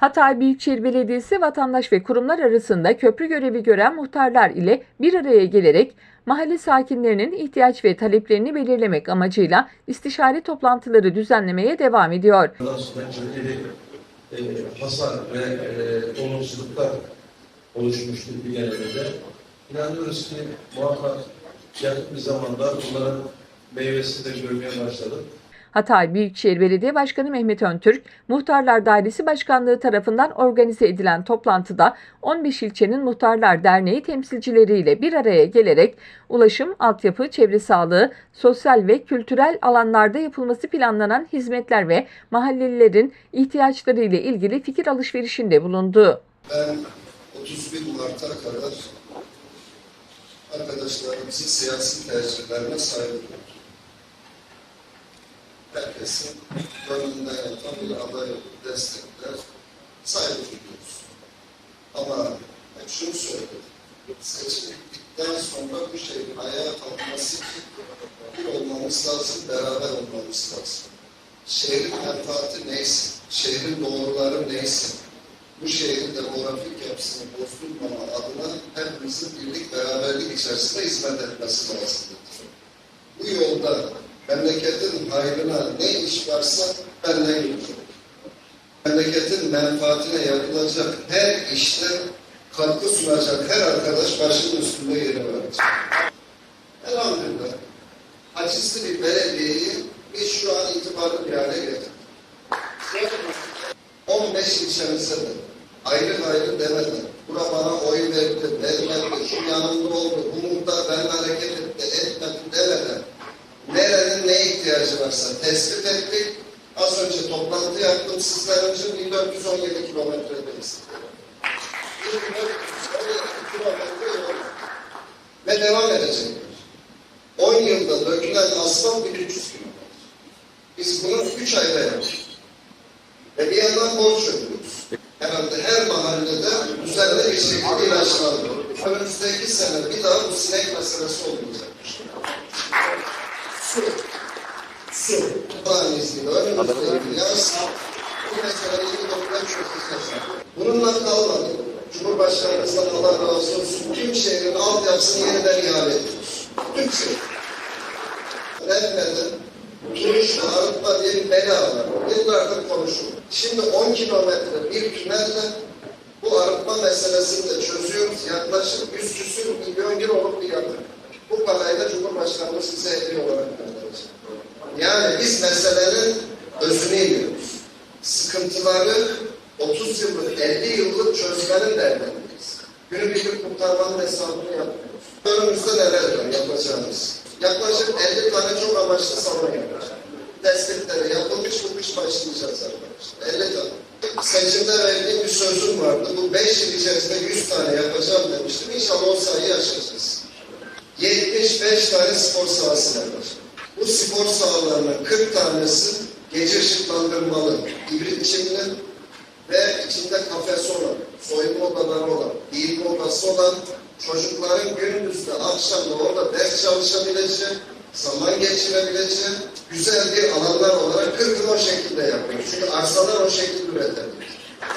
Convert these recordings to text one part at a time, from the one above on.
Hatay Büyükşehir Belediyesi vatandaş ve kurumlar arasında köprü görevi gören muhtarlar ile bir araya gelerek mahalle sakinlerinin ihtiyaç ve taleplerini belirlemek amacıyla istişare toplantıları düzenlemeye devam ediyor. E, hasar ve e, olumsuzluklar oluşmuştur bir genelinde. İnanıyoruz ki muhakkak yakın bir zamanda bunların meyvesini de görmeye başladık. Hatay Büyükşehir Belediye Başkanı Mehmet Öntürk, Muhtarlar Dairesi Başkanlığı tarafından organize edilen toplantıda 15 ilçenin Muhtarlar Derneği temsilcileriyle bir araya gelerek ulaşım, altyapı, çevre sağlığı, sosyal ve kültürel alanlarda yapılması planlanan hizmetler ve mahallelilerin ihtiyaçları ile ilgili fikir alışverişinde bulundu. Ben 31 Mart'a kadar arkadaşlarımızın siyasi tercihlerine saygı duyuyorum. Herkesin gönlünden yatan bir adayı destekler, saygı duyuyoruz. Ama hep şunu söyledim. Seçim bittikten sonra bu şeyin ayağa kalkması için bir olmamız lazım, beraber olmamız lazım. Şehrin menfaati neyse, şehrin doğruları neyse, bu şehrin demografik yapısını bozdurmama adına hepimizin birlik beraberlik içerisinde hizmet etmesi lazımdır. Bu yolda memleketin hayrına ne iş varsa benden yürüyecek. Memleketin menfaatine yapılacak her işte katkı sunacak her arkadaş başının üstünde yeri verecek. Elhamdülillah. Hacizli bir belediyeyi biz şu an itibarlı bir hale getirdik. 15 ilçemize de ayrı ayrı demeden, bura bana oy verdi, vermedi, şu yanımda oldu, muhtar benimle hareket etti, etmedi demeden, nerenin ne ihtiyacı varsa tespit ettik. Az önce toplantı yaptım sizler için 1417 kilometredeyiz. 1417 kilometre yol. Ve devam edecekler. 10 yılda dökülen asfalt 1300 kilometre. Biz bunu 3 ayda yaptık. Ve bir yandan borç ödüyoruz. Herhalde her mahallede düzenli bir şekilde ilaçlanıyor. Önümüzdeki sene bir daha bu sinek meselesi olmayacak. Su. Önümüzdeki yaz bu meseleyi dokumen çözeceğiz. Bununla kalmadı. Cumhurbaşkanımızdan Allah razı olsun. Tüm şehrin altyapısını yeniden ihale ediyoruz. Tüm şehir. Turuşlu arıtma diye bir bela var. Yıllardır konuşulur. Şimdi 10 kilometre bir tünelle bu arıtma meselesini de çözüyoruz. Yaklaşık 100 küsür milyon euro olup bir yakın. Bu parayı da Cumhurbaşkanımız size hediye olarak gönderecek. Yani biz meselenin özünü iniyoruz. Sıkıntıları 30 yıllık, 50 yıllık çözmenin derdindeyiz. Günübirlik kurtarmanın hesabını yapmıyoruz. Önümüzde neler var yapacağımız? Yaklaşık 50 tane çok amaçlı salon yapacağız. Tespitleri yapılmış, bu kış başlayacağız arkadaşlar. 50 tane. Seçimde verdiğim bir sözüm vardı. Bu 5 yıl içerisinde 100 tane yapacağım demiştim. İnşallah o sayıyı aşacağız. 75 tane spor sahası yapacağım. Bu spor sahalarının 40 tanesi gece ışıklandırmalı, hibrit çimli ve içinde kafesi olan, soyunma odaları olan, giyinme odası olan, çocukların gündüzde, akşamda orada ders çalışabileceği, zaman geçirebileceği güzel bir alanlar olarak kırkını o şekilde yapıyoruz. Çünkü arsalar o şekilde üretilir.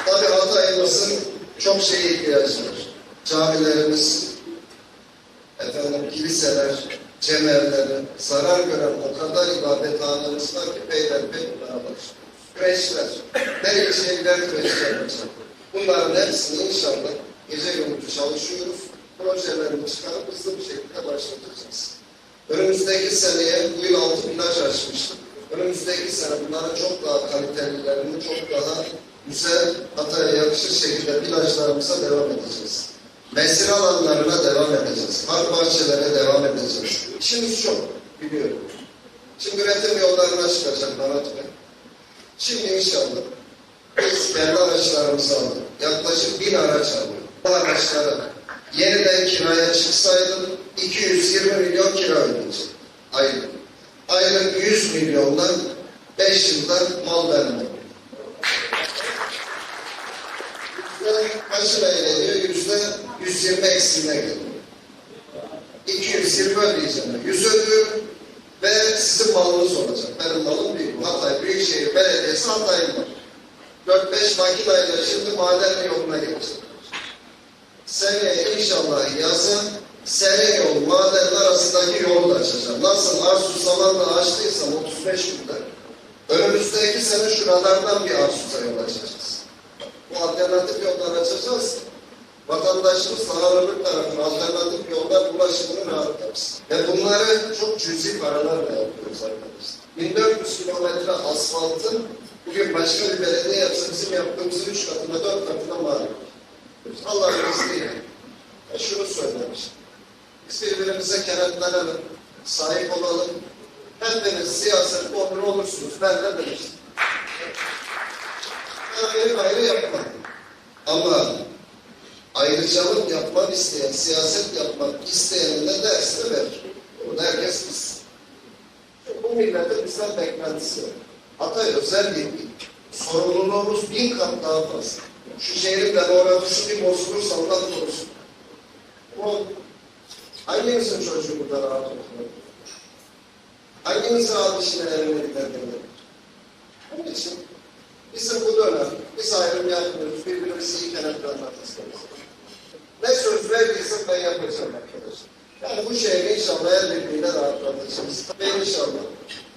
Tabii Hatay'ımızın çok şeye ihtiyacı var. Camilerimiz, efendim kiliseler, cemevleri, zarar gören o kadar ibadethanemiz var ki peyderpey bunlara başlıyor. Kreşler, her ilçeye gider kreşler yapacak. Bunların hepsini inşallah gece gündüz çalışıyoruz. Projelerimi çıkarıp hızlı bir şekilde başlatacağız. Önümüzdeki seneye bu yıl altı ilaç açmıştık. Önümüzdeki sene bunların çok daha kalitelilerini, çok daha güzel, Hatay'a yakışır şekilde ilaçlarımıza devam edeceğiz. Mesir alanlarına devam edeceğiz. Park bahçelere devam. İşimiz çok, biliyorum. Şimdi üretim yollarına çıkacak Murat Bey. Şimdi inşallah biz kendi araçlarımızı aldık. Yaklaşık bin araç aldık. Bu araçlara yeniden kiraya çıksaydı 220 milyon kira ödeyecek. Aylık. Aylık 100 milyondan 5 yılda mal vermek. Kaçına geliyor? Yüzde 120 eksiğine geliyor. 220 ödeyeceğim. 100 ödüyorum ve sizin malınız olacak. Benim malım değil. Hatay Büyükşehir Belediyesi Hatay'ın var. 4-5 makineyle şimdi maden yoluna geçecek. Seneye inşallah yazın sene yol maden arasındaki yolu da açacağım. Nasıl Arsu zamanla açtıysam 35 günde. Önümüzdeki sene şuralardan bir Arsus'a yol açacağız. Bu alternatif yollar açacağız. Vatandaşımız sağlıklı tarafına alternatif yollar ulaşımını rahatlarsın. Ve bunları çok cüzi paralarla yapıyoruz arkadaşlar. 1400 kilometre asfaltın bugün başka bir belediye yapsa bizim yaptığımızın 3 katına 4 katına mal. Allah'ın izniyle. E şunu söylemiş. Biz birbirimize kenetlenelim, sahip olalım. Hepiniz siyaset olur olursunuz. Ben de demiştim. Ben benim ayrı yapmam. Ama ayrıcalık yapmak isteyen, siyaset yapmak isteyenin de dersini verir. Bunu herkes bilsin. Bu milletin bizden beklentisi. Hatay özel bir. Sorumluluğumuz bin kat daha fazla. Şu şehrin şu bir bozulursa Allah korusun. Bu hanginizin çocuğu burada rahat oturuyor? Hanginiz rahat işine evine gidebilir? Onun için bizim bu dönem biz ayrım yapmıyoruz. Birbirimizi iyi kenetlenmek isteriz. Söz verdiysem ben yapacağım arkadaşlar. Yani bu şehri inşallah el birliğiyle rahatlatacağız. Ve inşallah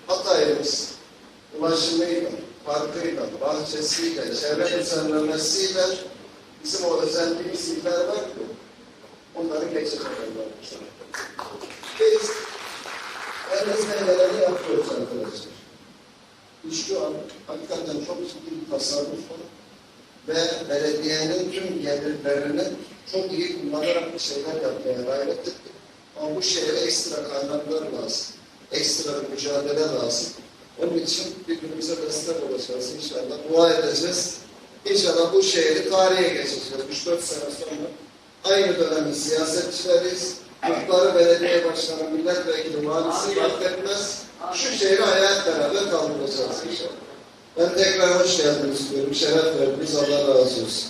Hatay'ımız ulaşımıyla, parkıyla, bahçesiyle, çevre düzenlemesiyle bizim o özelliğimiz iller var ki onları geçecek arkadaşlar. Biz elimizden geleni yapıyoruz arkadaşlar. İş şu an hakikaten çok ciddi bir tasarruf var ve belediyenin tüm gelirlerini çok iyi kullanarak bir şeyler yapmaya gayret ettik. Ama bu şehre ekstra kaynaklar lazım. Ekstra bir mücadele lazım. Onun için birbirimize destek olacağız inşallah. Dua edeceğiz. İnşallah bu şehri tarihe geçeceğiz. 3-4 sene sonra aynı dönemin siyasetçileriyiz. Muhtarı, belediye başkanı, milletvekili, valisi fark etmez. Şu şehri hayat beraber kaldıracağız inşallah. Ben tekrar hoş geldiniz diyorum. Şeref verdiniz. Allah razı olsun.